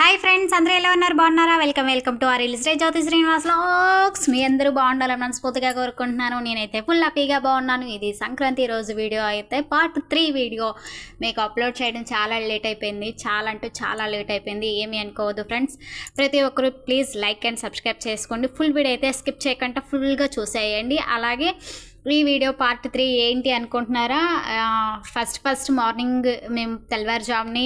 Hi friends అందరూ ఎలా ఉన్నారు? బాగున్నారా? Welcome welcome to R release Jyothi Srinivas lakhs మీ అందరూ బాగుండాలని మనస్ఫూర్తిగా కోరుకుంటున్నాను. నేనైతే ఫుల్ హ్యాపీగా బాగున్నాను. ఇది సంక్రాంతి రోజు వీడియో అయితే పార్ట్ త్రీ వీడియో మీకు అప్లోడ్ చేయడం చాలా లేట్ అయిపోయింది. చాలా అంటే చాలా లేట్ అయిపోయింది. ఏమి అనుకోవద్దు ఫ్రెండ్స్ ప్రతి ఒక్కరు ప్లీజ్ లైక్ అండ్ సబ్స్క్రైబ్ చేసుకోండి. ఫుల్ వీడియో అయితే స్కిప్ చేయకుండా ఫుల్గా చూసేయండి. అలాగే ఈ వీడియో పార్ట్ త్రీ ఏంటి అనుకుంటున్నారా? ఫస్ట్ ఫస్ట్ మార్నింగ్ మేము తెల్లవారుజాముని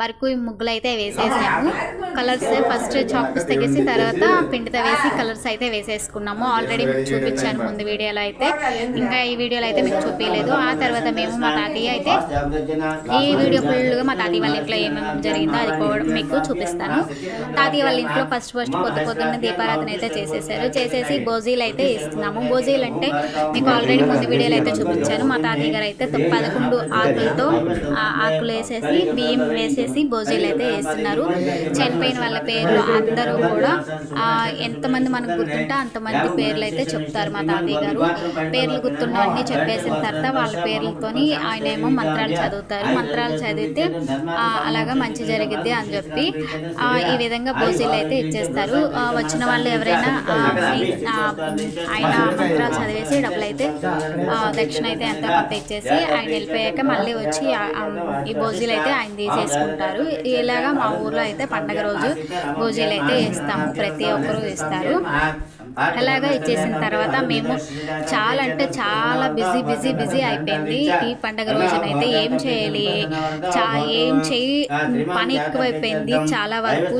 వరకు ముగ్గులు అయితే వేసేసాము. కలర్స్ ఫస్ట్ చాక్స్ తెగేసి తర్వాత పిండితో వేసి కలర్స్ అయితే వేసేసుకున్నాము. ఆల్రెడీ మీకు చూపించాను ముందు వీడియోలో అయితే. ఇంకా ఈ వీడియోలో అయితే మీకు చూపించలేదు. ఆ తర్వాత మేము మా తాతయ్య అయితే ఈ వీడియో ఫుల్గా మా తాతయ్య వాళ్ళ ఇంట్లో ఏమేమి జరిగిందో అది కూడా మీకు చూపిస్తాను. తాతయ్య వాళ్ళ ఇంట్లో ఫస్ట్ ఫస్ట్ పొద్దు పొద్దున్న దీపారాధన అయితే చేసేసారు. చేసేసి బోజీలు అయితే ఇస్తున్నాము బోజీలు అంటే మీకు ఆల్రెడీ ముందు వీడియోలో అయితే చూపించాను. మా తాతయ్య గారు అయితే పదకొండు ఆకులతో ఆ ఆకులు వేసేసి బియ్యం వేసేసి భోజనాలు అయితే వేస్తున్నారు. చనిపోయిన వాళ్ళ పేర్లు అందరూ కూడా ఎంతమంది మనకు గుర్తుంటే అంతమంది పేర్లు అయితే చెప్తారు మా తాతయ్య గారు పేర్లు గుర్తున్నవన్నీ చెప్పేసిన తర్వాత వాళ్ళ పేర్లతోని ఆయన ఏమో మంత్రాలు చదువుతారు. మంత్రాలు చదివితే అలాగా మంచి జరిగిద్ది అని చెప్పి ఈ విధంగా భోజనాలు అయితే ఇచ్చేస్తారు. వచ్చిన వాళ్ళు ఎవరైనా ఆయన మంత్రాలు చదివేసి డబ్బులు అయితే ఆ, దక్షిణ అయితే ఎంత కొంత ఇచ్చేసి ఆయన వెళ్ళిపోయాక మళ్ళీ వచ్చి ఈ భోజీలు అయితే ఆయన తీసేసుకుంటారు. ఇలాగా మా ఊర్లో అయితే పండగ రోజు భోజీలు అయితే ఇస్తాము. ప్రతి ఒక్కరూ ఇస్తారు. అలాగా ఇచ్చేసిన తర్వాత మేము చాలా అంటే చాలా బిజీ బిజీ బిజీ అయిపోయింది. ఈ పండగ రోజునైతే ఏం చేయాలి? చా ఏం చేయి? పని ఎక్కువైపోయింది. చాలా వరకు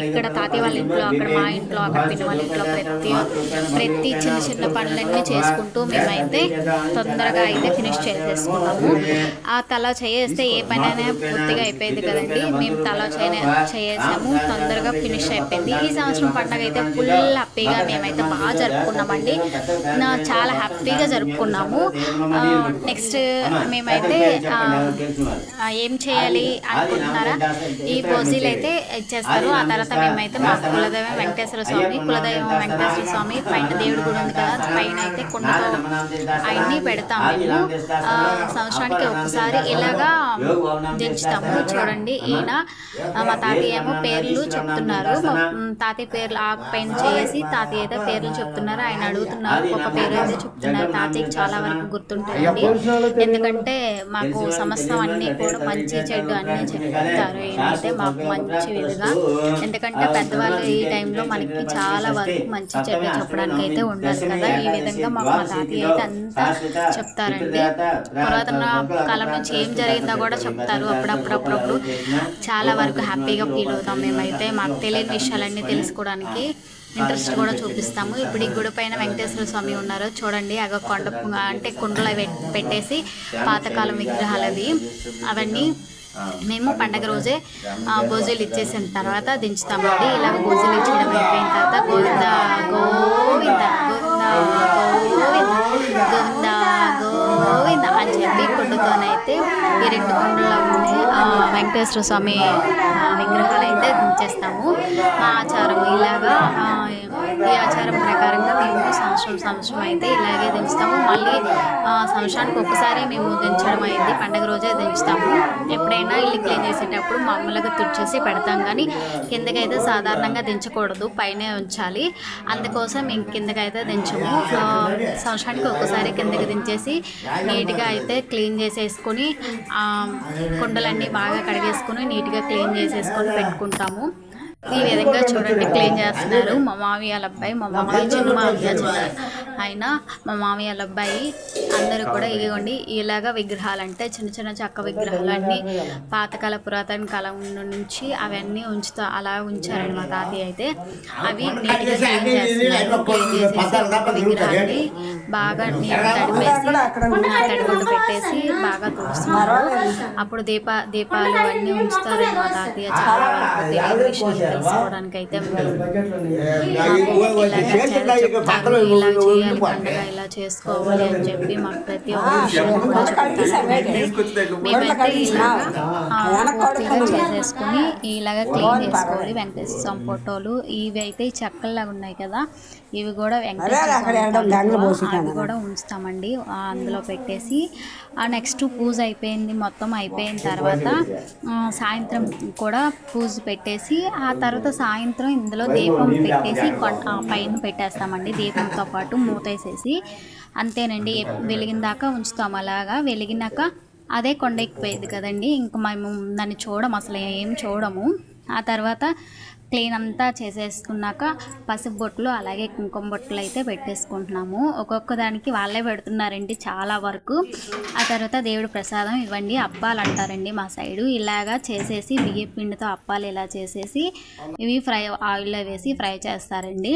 ఇక్కడ తాతయ్య వాళ్ళ ఇంట్లో అక్కడ మా ఇంట్లో అక్కడ పిన్ని వాళ్ళ ఇంట్లో ప్రతి ప్రతి చిన్న చిన్న పనులన్నీ చేసుకుంటూ మేమైతే తొందరగా అయితే ఫినిష్ చేసేసుకున్నాము. ఆ తల చేస్తే ఏ పని అయినా పూర్తిగా అయిపోయింది కదండి. మేము తల చేసాము తొందరగా ఫినిష్ అయిపోయింది. ఈ సంవత్సరం పండగ అయితే ఫుల్ హ్యాపీగా మేమైతే బాగా జరుపుకున్నామండి. నా చాలా హ్యాపీగా జరుపుకున్నాము. నెక్స్ట్ మేమైతే ఏం చేయాలి అనుకుంటున్నారా? ఈ పోజీలు అయితే ఇచ్చేస్తారు. ఆ తర్వాత మేమైతే మా కులదైవం వెంకటేశ్వర స్వామి కులదైవం వెంకటేశ్వర స్వామి పైన దేవుడు కూడా ఉంది కదా పైన అయితే కొండతో ఆయన్ని పెడతాము ఆ, సంవత్సరానికి ఒకసారి ఇలాగా దించుతాము చూడండి ఈయన మా తాతయ్య ఏమో పేర్లు చెప్తున్నారు. మా తాతయ్య పేర్లు ఆ పైన చేసి తాతయ్య అయితే పేర్లు చెప్తున్నారు. ఆయన అడుగుతున్నారు. ఒక పేరు అయితే చెప్తున్నారు. తాతయ్యకి చాలా వరకు గుర్తుంటాయండి ఎందుకంటే మాకు సమస్తం అన్నీ కూడా మంచి చెడు అన్నీ చెప్తారు ఏమైతే మాకు మంచి విధంగా ఎందుకంటే పెద్దవాళ్ళు ఈ టైంలో మనకి చాలా వరకు మంచి చెడు చెప్పడానికి అయితే ఉండాలి కదా. ఈ విధంగా మాకు మా తాతయ్య అయితే అంతా చెప్తారండి. పురాతన కాలం నుంచి ఏం జరిగిందో కూడా చెప్తారు. అప్పుడప్పుడు అప్పుడప్పుడు చాలా వరకు హ్యాపీగా ఫీల్ అవుతాం. మేమైతే మాకు తెలియని విషయాలన్నీ తెలుసుకోవడానికి ఇంట్రెస్ట్ కూడా చూపిస్తాము. ఇప్పుడు ఈ గుడి పైన వెంకటేశ్వర స్వామి ఉన్నారు చూడండి. అగ కొండ అంటే కుండలు పెట్టేసి పాతకాలం విగ్రహాలు అవి అవన్నీ మేము పండగ రోజే గోజులు ఇచ్చేసిన తర్వాత దించుతామండి. ఇలా గోజులు ఇచ్చడం అయిపోయిన తర్వాత గోవింద గోవింద గోవింద గోవింద గోవింద గోవింద అని చెప్పి కుండతోనైతే ఈ రెండు కుండలో ఉండే వెంకటేశ్వర స్వామి విగ్రహాలు అయితే దించేస్తాము. మా ఆచారం ఇలాగా సంవత్సరం సంవత్సరం అయితే ఇలాగే దించుతాము. మళ్ళీ సంవత్సరానికి ఒక్కసారి మేము దించడం అయింది. పండగ రోజే దించుతాము. ఎప్పుడైనా ఇల్లు క్లీన్ చేసేటప్పుడు మామూలుగా తుడిచేసి పెడతాం. కానీ కిందకైతే సాధారణంగా దించకూడదు. పైనే ఉంచాలి. అందుకోసం మేము కిందకైతే దించము. సంవత్సరానికి ఒక్కసారి కిందకి దించేసి నీట్గా అయితే క్లీన్ చేసేసుకొని కుండలన్నీ బాగా కడిగేసుకొని నీట్గా క్లీన్ చేసేసుకొని పెట్టుకుంటాము. ఈ విధంగా చూడండి క్లీన్ చేస్తున్నారు. మా మామయ్య వాళ్ళ అబ్బాయి మా మామయ్య చిన్న మామయ్య చిన్న ఆయన మా మామయ్య వాళ్ళ అబ్బాయి అందరూ కూడా ఇదిగోండి ఇలాగా విగ్రహాలు అంటే చిన్న చిన్న చెక్క విగ్రహాలు అన్నీ పాతకాల పురాతన కాలం నుంచి అవన్నీ ఉంచుతా అలా ఉంచారండి మా తాతయ్య అయితే. అవి నీట్గా క్లీన్ చేస్తున్నారు. క్లీన్ చేసేసి ఒక్కొక్క విగ్రహాన్ని బాగా నీట్ తడిపేసి తడిగుడ్డు పెట్టేసి బాగా తుడుస్తున్నారు అప్పుడు దీప దీపాలు అన్నీ ఉంచుతారండి మా తాతయ్య చాలా వరకు. తీసుకోవడానికి అయితే ఇలా చేయాలి పండుగ ఇలా చేసుకోవాలి అని చెప్పి మాకు ప్రతి ఒక్క విషయం కూడా చెప్తారండి మేమైతే ఇలాగా ఆ, పూర్తిగా చేసేసుకుని ఇలాగ క్లీన్ చేసుకోవాలి వెంకటేశ్వర స్వామి ఫోటోలు ఇవి అయితే ఈ చెక్కల్లాగా ఉన్నాయి కదా. ఇవి కూడా వెంకటేశ్వర అవి కూడా ఉంచుతామండి. అందులో పెట్టేసి ఆ నెక్స్ట్ పూజ అయిపోయింది మొత్తం అయిపోయిన తర్వాత సాయంత్రం కూడా పూజ పెట్టేసి ఆ తర్వాత సాయంత్రం ఇందులో దీపం పెట్టేసి పైన పెట్టేస్తామండి. దీపంతో పాటు మూతేసేసి అంతేనండి వెలిగిన దాకా ఉంచుతాం అలాగా. వెలిగినాక అదే కొండ ఎక్కిపోయేది కదండి. ఇంకా మేము దాన్ని చూడము అసలు ఏం చూడము. ఆ తర్వాత క్లీన్ అంతా చేసేసుకున్నాక పసుపు బొట్లు అలాగే కుంకుమ బొట్లు అయితే పెట్టేసుకుంటున్నాము. ఒక్కొక్క దానికి వాళ్ళే పెడుతున్నారండి చాలా వరకు. ఆ తర్వాత దేవుడు ప్రసాదం ఇవ్వండి అప్పాలు అంటారండి మా సైడు. ఇలాగా చేసేసి బియ్య పిండితో అప్పాలు ఇలా చేసేసి ఇవి ఫ్రై ఆయిల్లో వేసి ఫ్రై చేస్తారండి.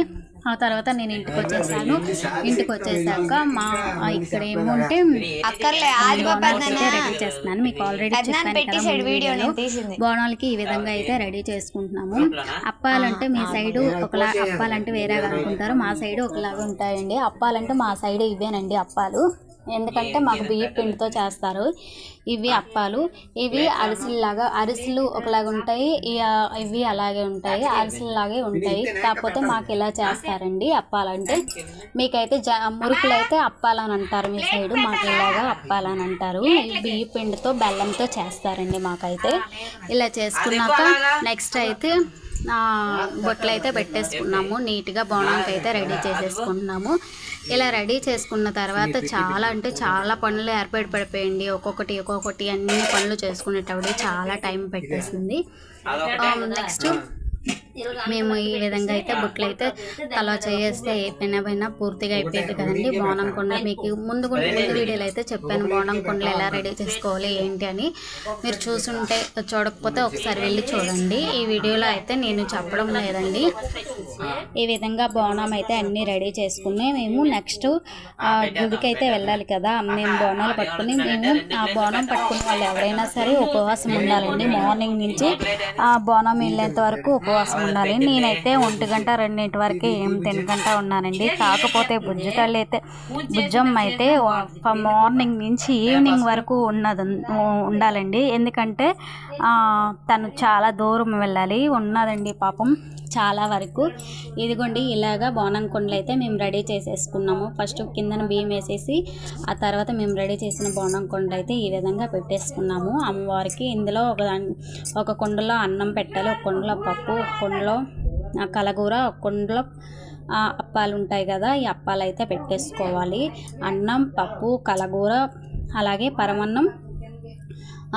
ఆ తర్వాత నేను ఇంటికి వచ్చేసాను. ఇంటికి వచ్చేసాక మా ఇక్కడ ఏమంటే రెడీ చేస్తున్నాను. మీకు ఆల్రెడీ చెప్పాను కదా. బోనాలకి ఈ విధంగా అయితే రెడీ చేసుకుంటున్నాము. అప్పాలంటే మీ సైడు ఒకలా అప్పాలంటే వేరేగా అనుకుంటారు. మా సైడు ఒకలాగా ఉంటాయండి. అప్పాలంటే మా సైడు ఇవేనండి అప్పాలు. ఎందుకంటే మాకు బియ్య పిండితో చేస్తారు. ఇవి అప్పాలు. ఇవి అరిసెల్లాగా అరిసెలు ఒకలాగా ఉంటాయి. ఇవి అలాగే ఉంటాయి. అరిసెల్లాగే ఉంటాయి. కాకపోతే మాకు ఇలా చేస్తారండి అప్పాలంటే. మీకైతే జ మురుకులు అయితే అప్పాలని అంటారు మీ సైడు. మాకు ఇలాగా అప్పాలని అంటారు బియ్య పిండితో బెల్లంతో చేస్తారండి మాకైతే. ఇలా చేసుకున్నాక నెక్స్ట్ అయితే బొట్లు అయితే పెట్టేసుకున్నాము. నీట్గా బోనానికి అయితే రెడీ చేసేసుకుంటున్నాము ఇలా రెడీ చేసుకున్న తర్వాత చాలా అంటే చాలా పనులు ఏర్పాటు పడిపోయింది. ఒక్కొక్కటి ఒక్కొక్కటి అన్ని పనులు చేసుకునేటప్పుడు చాలా టైం పెట్టేసింది. నెక్స్ట్ మేము ఈ విధంగా అయితే బుట్లు అయితే తలా చేస్తే ఏ పైన పూర్తిగా అయిపోయింది కదండి. బోనం కొండలు మీకు ముందు కూడా ముందు వీడియోలో అయితే చెప్పాను. బోనం కొండలు ఎలా రెడీ చేసుకోవాలి ఏంటి అని. మీరు చూసుంటే చూడకపోతే ఒకసారి వెళ్ళి చూడండి. ఈ వీడియోలో అయితే నేను చెప్పడం లేదండి. ఈ విధంగా బోనం అయితే అన్నీ రెడీ చేసుకుని మేము నెక్స్ట్ గుడికి అయితే వెళ్ళాలి కదా. మేము బోనాలు పట్టుకుని మేము ఆ బోనం పట్టుకున్న వాళ్ళు ఎవరైనా సరే ఉపవాసం ఉండాలండి. మార్నింగ్ నుంచి ఆ బోనం వెళ్ళేంత వరకు ఉపవాసం ఉండాలి నేనైతే ఒంటి గంట రెండింటి వరకు ఏం తినకుండా ఉన్నానండి. కాకపోతే బుజ్జి తల్లి అయితే బుజ్జమ్మ అయితే మార్నింగ్ నుంచి ఈవినింగ్ వరకు ఉన్నది ఉండాలండి. ఎందుకంటే తను చాలా దూరం వెళ్ళాలి. ఉన్నదండి పాపం. చాలా వరకు. ఇదిగోండి ఇలాగా బోనం కుండలు అయితే మేము రెడీ చేసేసుకున్నాము. ఫస్ట్ కిందన బియ్యం వేసేసి ఆ తర్వాత మేము రెడీ చేసిన బోనం కుండలు అయితే ఈ విధంగా పెట్టేసుకున్నాము. అమ్మవారికి ఇందులో ఒక ఒక కుండలో అన్నం పెట్టాలి ఒక కుండలో పప్పు ఒక కుండలో ఆ, కలగూర ఒక కుండలో అప్పాలు ఉంటాయి కదా ఈ అప్పాలు అయితే పెట్టేసుకోవాలి. అన్నం పప్పు కలగూర అలాగే పరమన్నం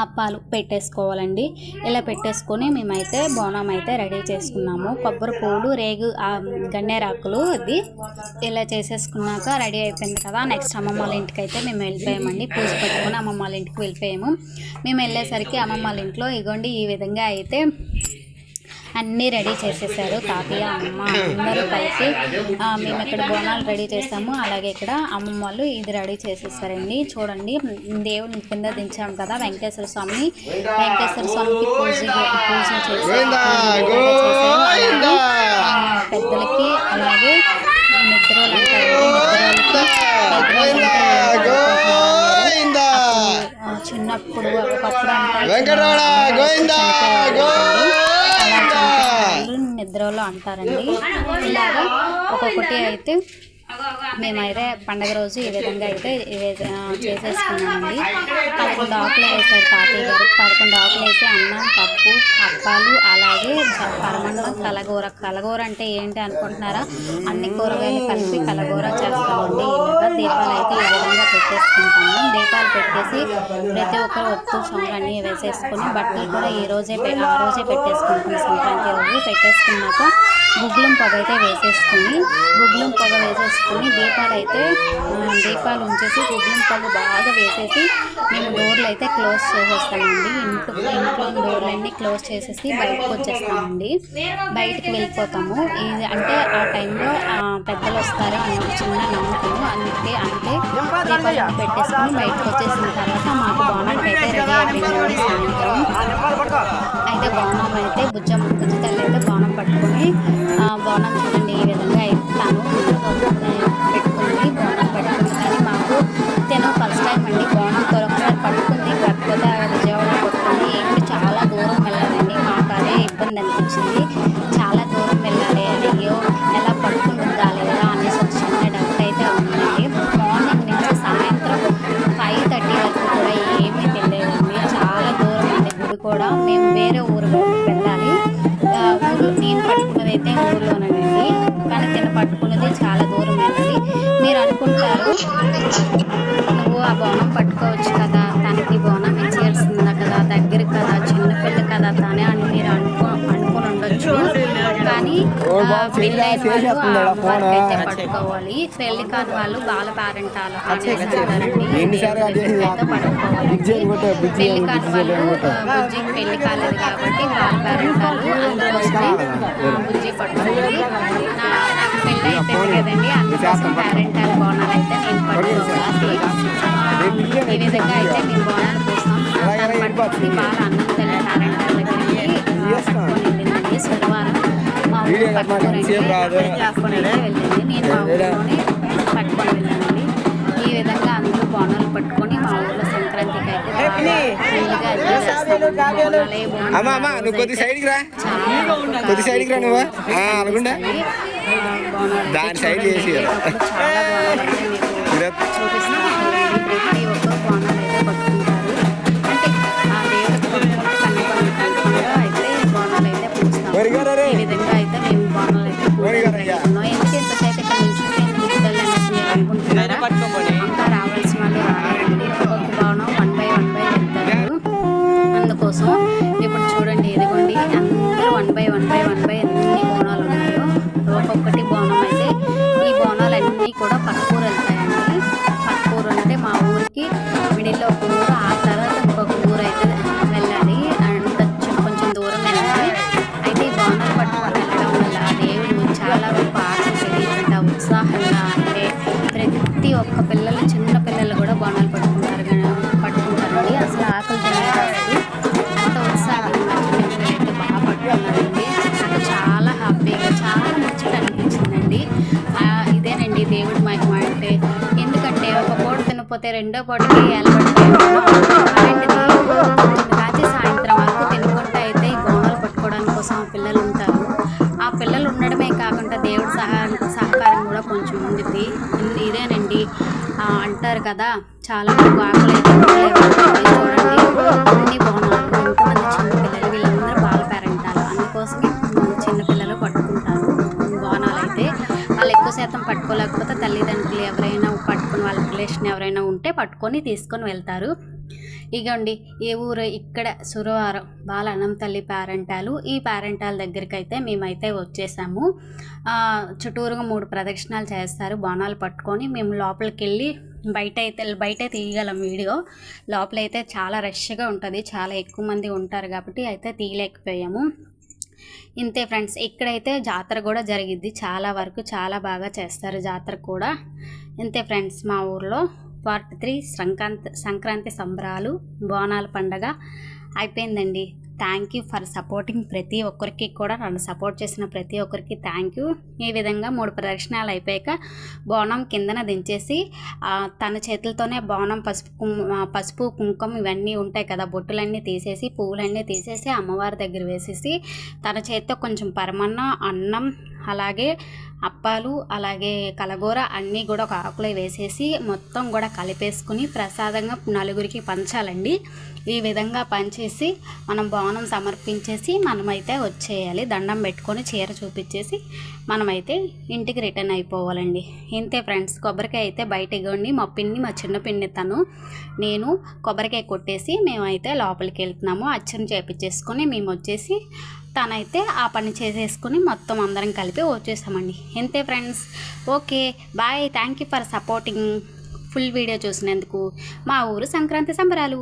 అప్పాలు పెట్టేసుకోవాలండి. ఇలా పెట్టేసుకొని మేమైతే బోనం అయితే రెడీ చేసుకున్నాము. కొబ్బరి పూలు రేగు గన్నేరాకులు అది ఇలా చేసేసుకున్నాక రెడీ అయిపోయింది కదా. నెక్స్ట్ అమ్మమ్మ వాళ్ళ ఇంటికి అయితే మేము వెళ్ళిపోయామండి. పూజ పెట్టుకొని అమ్మమ్మ వాళ్ళ ఇంటికి వెళ్ళిపోయాము. మేము వెళ్ళేసరికి అమ్మమ్మ వాళ్ళ ఇంట్లో ఇగోండి ఈ విధంగా అయితే అన్నీ రెడీ చేసేసారు. తాతయ్య అమ్మ అందరూ కలిసి మేము ఇక్కడ బోనాలు రెడీ చేసాము. అలాగే ఇక్కడ అమ్మమ్మ వాళ్ళు ఇది రెడీ చేసేసారండి. చూడండి దేవుడిని కింద దించాం కదా వెంకటేశ్వర స్వామిని. వెంకటేశ్వర స్వామికి పూజ పూజ చేసి గోవిందా, పూజ చేశారు. అలాగే, గోవిందా. ఆ, పెద్దలకి అలాగే నిద్రలు గోవిందా. చిన్నప్పుడు ఒకప్పుడు అంటారు వెంకటరమణ, నిద్రలో అంటారండి. ఇలాగా ఒక్కొక్కటి అయితే మేమైతే పండగ రోజు ఈ విధంగా అయితే చేసేసుకున్నామండి. పదకొండు ఆకులు వేసారు తాతయ్య గారు. పదకొండు ఆకులు వేసి అన్నం పప్పు అప్పాలు అలాగే పరమన్నం కలగూర. కలగూర అంటే ఏంటి అనుకుంటున్నారా? అన్ని కూరగాయలు కలిపి కలగూర చేస్తామండి. దీపాలు అయితే ఈ విధంగా పెట్టేసుకుంటాము. దీపాలు పెట్టేసి ప్రతి ఒక్కరు ఒత్తు సంక్రాంతి వేసేసుకొని బట్టలు కూడా ఈ రోజే ఆ రోజే పెట్టేసుకుంటాం. సంక్రాంతి రోజు పెట్టేసుకున్నాక గుగ్గులం పొగ అయితే వేసేసుకొని గుగ్గులం పొగ వేసేసుకొని దీపాలు అయితే దీపాలు ఉంచేసి గుగ్గులం పొగ బాగా వేసేసి మేము డోర్లు అయితే క్లోజ్ చేసేస్తామండి. ఇంట్లో ఇంట్లో డోర్లన్నీ క్లోజ్ చేసేసి బయటకు వచ్చేస్తామండి. బయటికి వెళ్ళిపోతాము. ఇది అంటే ఆ టైంలో ఆ, పెద్దలు వస్తారు అన్న ఒక చిన్న నమ్మకం అందుకే అంటే దీపాలు పెట్టేసుకొని బయటకు వచ్చేసిన తర్వాత మాకు బాణానికి అయితే రెడీ అయిపోయిందండి సాయంత్రం. అయితే బాణం అయితే బుజ్జమ్మ బుజ్జ తల్లి అయితే బాణం పట్టుకొని బోనం చూడండి ఈ విధంగా ఇస్తాను పెట్టుకుంది బోనం పట్టుకుంది. కానీ మాకు తను ఫస్ట్ టైం అండి. బోనంతో ఒకసారి పట్టుకుంది. కాకపోతే విజయవాడ కొట్టుకుంది ఏంటి చాలా దూరం వెళ్ళాలండి. మాకు అదే ఇబ్బంది అనిపించింది. పట్టుకున్నది చాలా దూరం వెళ్ళాలి మీరు అనుకుంటారు నువ్వు ఆ బోనం పట్టుకోవచ్చు కదా తనకి బోనం ఇచ్చేసిందా కదా దగ్గర కదా చిన్నపిల్ల కదా పట్టుకోవాలి. పెళ్ళి కాని వాళ్ళు కొట్టే, బుజ్జి పెళ్ళి కాని వాళ్ళు బుజ్జికి పెళ్ళి కాలేదు కాబట్టి బాల పేరెంటాలు అందుకోసమే ఆ, బుజ్జి పట్టుకోవాలి. నాకు పెళ్ళి అయిపోయింది కదండి అందుకోసం పేరెంటాలు బోనాలు అయితే నేను పట్టుకోవాలి. ఈ విధంగా అయితే మేము బోనాలు పట్టుకుంది బాగా అన్నం పట్టుకొని వెళ్ళానండి. ఈ విధంగా అందరూ బోనాలు పట్టుకొని మా ఊర్లో సంక్రాంతికి అయితే సైడ్కి రా. చాలా కొద్ది సైడ్కి రా నువ్వు. అనుకుంటా దాని సైడ్ చేసి. లేకపోతే రెండో పూటకి అలాంటిది సాయంత్రం వరకు తినుకుంటూ అయితే ఈ బోనాలు పట్టుకోవడానికి కోసం పిల్లలు ఉంటారు. ఆ పిల్లలు ఉండడమే కాకుండా దేవుడి సహాయం సహకారం కూడా కొంచెం ఉంది ఇదేనండి. అంటారు కదా చాలా వరకు ఆకులు అయితే ఉంటే పట్టుకొని తీసుకొని వెళ్తారు. ఇగోండి ఏ ఊరు ఇక్కడ సురవారం బాల అనంతల్లి పేరెంటాలు. ఈ పేరెంటాల దగ్గరికి అయితే మేమైతే వచ్చేసాము. చుట్టూరుగా మూడు ప్రదక్షిణాలు చేస్తారు. బోనాలు పట్టుకొని మేము లోపలికి వెళ్ళి బయట అయితే బయట తీయగలం వీడియో. లోపల అయితే చాలా రష్గా ఉంటుంది. చాలా ఎక్కువ మంది ఉంటారు కాబట్టి అయితే తీయలేకపోయాము. ఇంతే ఫ్రెండ్స్ ఇక్కడైతే జాతర కూడా జరిగిద్ది. చాలా వరకు చాలా బాగా చేస్తారు జాతర కూడా. ఇంతే ఫ్రెండ్స్ మా ఊర్లో. పార్ట్ త్రీ సంక్రాంతి సంక్రాంతి సంబరాలు బోనాల పండగ అయిపోయిందండి. థ్యాంక్ యూ ఫర్ సపోర్టింగ్ ప్రతి ఒక్కరికి కూడా. నన్ను సపోర్ట్ చేసిన ప్రతి ఒక్కరికి థ్యాంక్ యూ. ఈ విధంగా మూడు ప్రదక్షిణాలు అయిపోయాక బోనం కిందన దించేసి తన చేతులతోనే బోనం పసుపు కుం- పసుపు కుంకుమ ఇవన్నీ ఉంటాయి కదా బొట్టులన్నీ తీసేసి పువ్వులన్నీ తీసేసి అమ్మవారి దగ్గర వేసేసి తన చేతితో కొంచెం పరమన్నం అన్నం అలాగే అప్పాలు అలాగే కలగూర అన్నీ కూడా ఒక ఆకులో వేసేసి మొత్తం కూడా కలిపేసుకుని ప్రసాదంగా నలుగురికి పంచాలండి. ఈ విధంగా పనిచేసి మనం బోనం సమర్పించేసి మనమైతే వచ్చేయాలి. దండం పెట్టుకొని చీర చూపించేసి మనమైతే ఇంటికి రిటర్న్ అయిపోవాలండి. ఇంతే ఫ్రెండ్స్ కొబ్బరికాయ అయితే బయట ఇవ్వండి మా పిన్ని మా చిన్న పిన్ని తను నేను కొబ్బరికాయ కొట్టేసి మేమైతే లోపలికి వెళ్తున్నాము. అచ్చం చేపించేసుకొని మేము వచ్చేసి తనైతే ఆ పని చేసేసుకుని మొత్తం అందరం కలిపి వచ్చేసామండి ఇంతే friends okay bye. Thank you for supporting full video చూసినందుకు మా ఊరు సంక్రాంతి సంబరాలు.